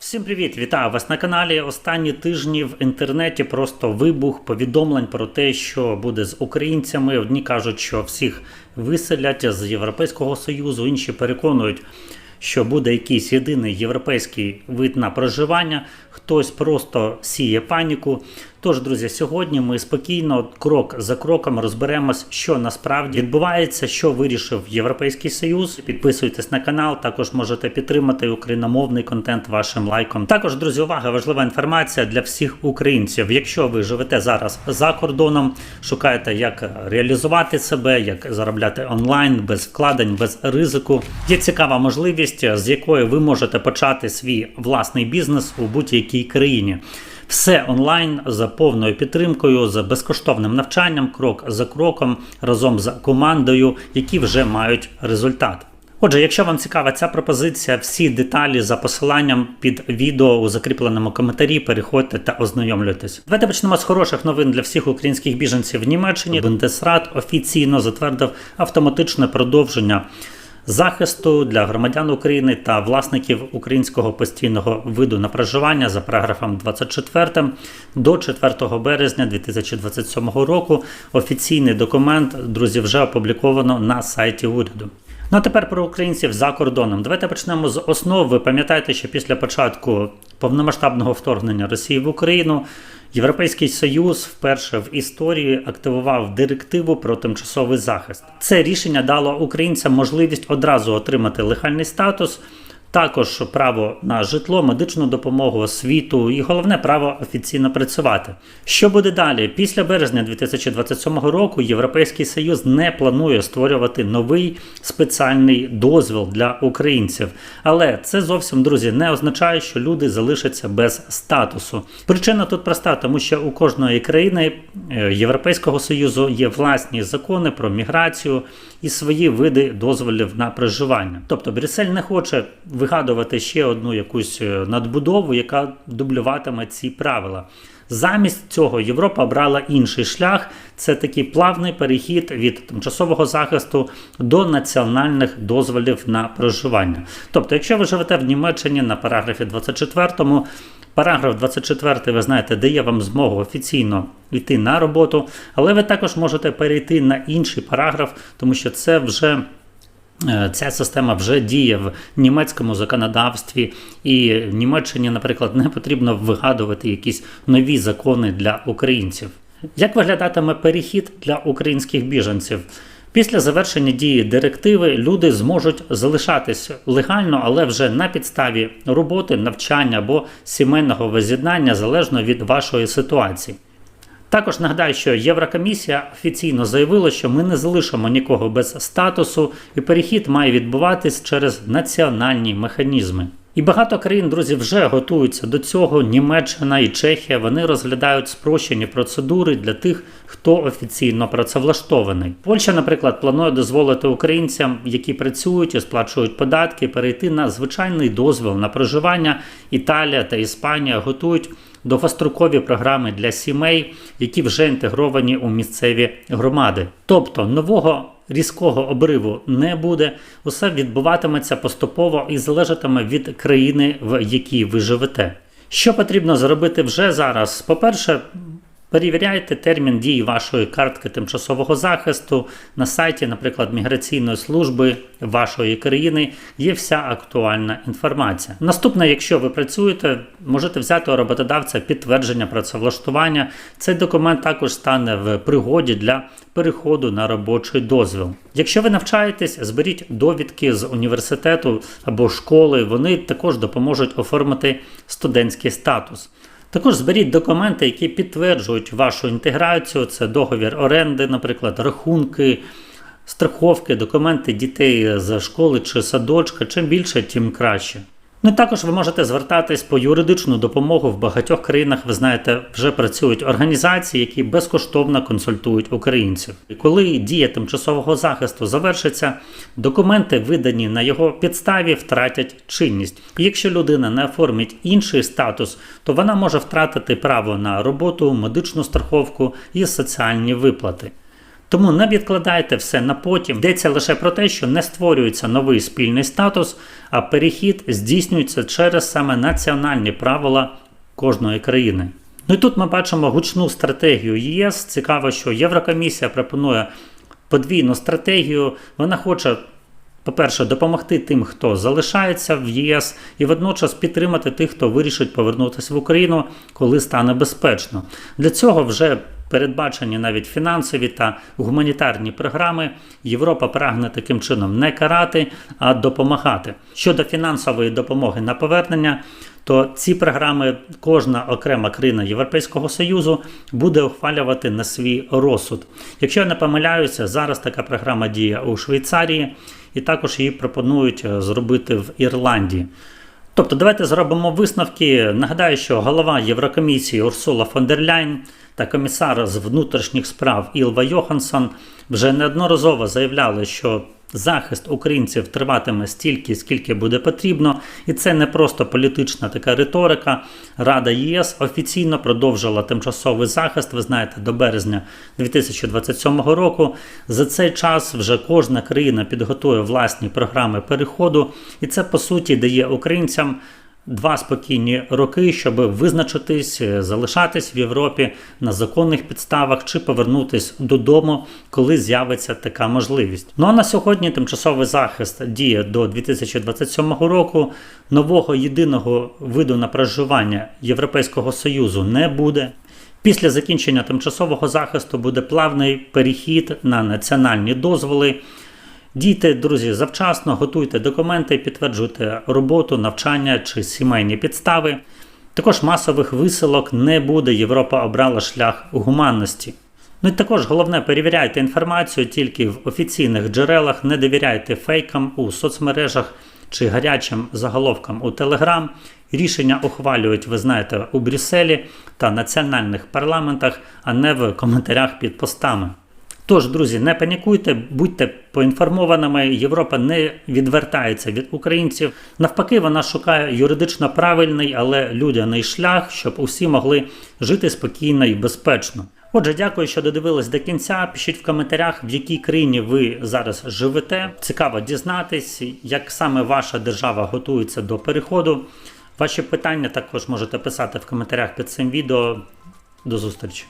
Всім привіт! Вітаю вас на каналі. Останні тижні в інтернеті просто вибух повідомлень про те, що буде з українцями. Одні кажуть, що всіх виселять з Європейського Союзу, інші переконують, що буде якийсь єдиний європейський вид на проживання. Хтось просто сіє паніку. Тож, друзі, сьогодні ми спокійно, крок за кроком розберемось, що насправді відбувається, що вирішив Європейський Союз. Підписуйтесь на канал, також можете підтримати україномовний контент вашим лайком. Також, друзі, увага, важлива інформація для всіх українців. Якщо ви живете зараз за кордоном, шукаєте, як реалізувати себе, як заробляти онлайн без вкладень, без ризику. Є цікава можливість, з якої ви можете почати свій власний бізнес у будь-якій країні. Все онлайн за повною підтримкою, з безкоштовним навчанням, крок за кроком, разом з командою, які вже мають результат. Отже, якщо вам цікава ця пропозиція, всі деталі за посиланням під відео у закріпленому коментарі, переходьте та ознайомлюйтесь. Давайте почнемо з хороших новин для всіх українських біженців в Німеччині. Бундесрат офіційно затвердив автоматичне продовження захисту для громадян України та власників українського постійного виду на проживання за параграфом 24 до 4 березня 2027 року. Офіційний документ, друзі, вже опубліковано на сайті уряду. Ну а тепер про українців за кордоном. Давайте почнемо з основ. Ви пам'ятаєте, що після початку повномасштабного вторгнення Росії в Україну Європейський Союз вперше в історії активував директиву про тимчасовий захист. Це рішення дало українцям можливість одразу отримати легальний статус. Також право на житло, медичну допомогу, освіту і головне право офіційно працювати. Що буде далі? Після березня 2027 року Європейський Союз не планує створювати новий спеціальний дозвіл для українців. Але це зовсім друзі не означає, що люди залишаться без статусу. Причина тут проста, тому що у кожної країни е, Європейського Союзу є власні закони про міграцію і свої види дозволів на проживання. Тобто Брюссель не хоче вигадувати ще одну якусь е, надбудову, яка дублюватиме ці правила. Замість цього Європа брала інший шлях. Це такий плавний перехід від тимчасового захисту до національних дозволів на проживання. Тобто, якщо ви живете в Німеччині на параграфі 24, параграф 24, ви знаєте, дає вам змогу офіційно йти на роботу, але ви також можете перейти на інший параграф, тому що це вже. Е, Ця система вже діє в німецькому законодавстві, і в Німеччині, наприклад, не потрібно вигадувати якісь нові закони для українців. Як виглядатиме перехід для українських біженців? Після завершення дії директиви люди зможуть залишатись легально, але вже на підставі роботи, навчання або сімейного воз'єднання залежно від вашої ситуації. Також нагадаю, що Єврокомісія офіційно заявила, що ми не залишимо нікого без статусу, і перехід має відбуватись через національні механізми. І багато країн, друзі, вже готуються до цього. Німеччина і Чехія вони розглядають спрощені процедури для тих, хто офіційно працевлаштований. Польща, наприклад, планує дозволити українцям, які працюють і сплачують податки, перейти на звичайний дозвіл на проживання. Італія та Іспанія готують довгострокові програми для сімей, які вже інтегровані у місцеві громади. Тобто нового різкого обриву не буде, усе відбуватиметься поступово і залежатиме від країни, в якій ви живете. Що потрібно зробити вже зараз? По-перше, Перевіряйте термін дії вашої картки тимчасового захисту на сайті, наприклад, міграційної служби вашої країни є вся актуальна інформація. Наступне, якщо ви працюєте, можете взяти у роботодавця підтвердження працевлаштування. Цей документ також стане в пригоді для переходу на робочий дозвіл. Якщо ви навчаєтесь, зберіть довідки з університету або школи, вони також допоможуть оформити студентський статус. Також зберіть документи, які підтверджують вашу інтеграцію. Це договір оренди, наприклад, рахунки, страховки, документи дітей з школи чи садочка. Чим більше, тим краще. Ну також ви можете звертатись по юридичну допомогу в багатьох країнах. Ви знаєте, вже працюють організації, які безкоштовно консультують українців. І коли дія тимчасового захисту завершиться, документи, видані на його підставі, втратять чинність. Якщо людина не оформить інший статус, то вона може втратити право на роботу, медичну страховку і соціальні виплати. Тому не відкладайте все на потім. Йдеться лише про те, що не створюється новий спільний статус, а перехід здійснюється через саме національні правила кожної країни. Ну і тут ми бачимо гучну стратегію ЄС. Цікаво, що Єврокомісія пропонує подвійну стратегію. Вона хоче, по-перше, допомогти тим, хто залишається в ЄС, і водночас підтримати тих, хто вирішить повернутися в Україну, коли стане безпечно. Для цього вже передбачені навіть фінансові та гуманітарні програми. Європа прагне таким чином не карати, а допомагати. Щодо фінансової допомоги на повернення, то ці програми кожна окрема країна Європейського Союзу буде ухвалювати на свій розсуд. Якщо я не помиляюся, зараз така програма діє у Швейцарії, і також її пропонують е, зробити в Ірландії. Тобто, давайте зробимо висновки. Нагадаю, що голова Єврокомісії Урсула фон дер Ляйн та комісар з внутрішніх справ Ілва Йоханссон вже неодноразово заявляли, що захист українців триватиме стільки, скільки буде потрібно, і це не просто політична така риторика. Рада ЄС офіційно продовжила тимчасовий захист. Ви знаєте, до березня 2027 року. За цей час вже кожна країна підготує власні програми переходу, і це по суті дає українцям. Два спокійні роки, щоб визначитись, е, залишатись в Європі на законних підставах чи повернутись додому, коли з'явиться така можливість. Ну а на сьогодні тимчасовий захист діє до 2027 року. Нового єдиного виду на проживання Європейського союзу не буде. Після закінчення тимчасового захисту буде плавний перехід на національні дозволи. Дійте, друзі, завчасно, готуйте документи, підтверджуйте роботу, навчання чи сімейні підстави. Також масових висилок не буде. Європа обрала шлях гуманності. Ну і також головне, перевіряйте інформацію тільки в офіційних джерелах, не довіряйте фейкам у соцмережах чи гарячим заголовкам у Телеграм. Рішення ухвалюють, ви знаєте, у Брюсселі та національних парламентах, а не в коментарях під постами. Тож, друзі, не панікуйте, будьте поінформованими. Європа не відвертається від українців. Навпаки, вона шукає юридично правильний, але людяний шлях, щоб усі могли жити спокійно і безпечно. Отже, дякую, що додивились до кінця. Пишіть в коментарях, в якій країні ви зараз живете. Цікаво дізнатись, як саме ваша держава готується до переходу. Ваші питання також можете писати в коментарях під цим відео. До зустрічі!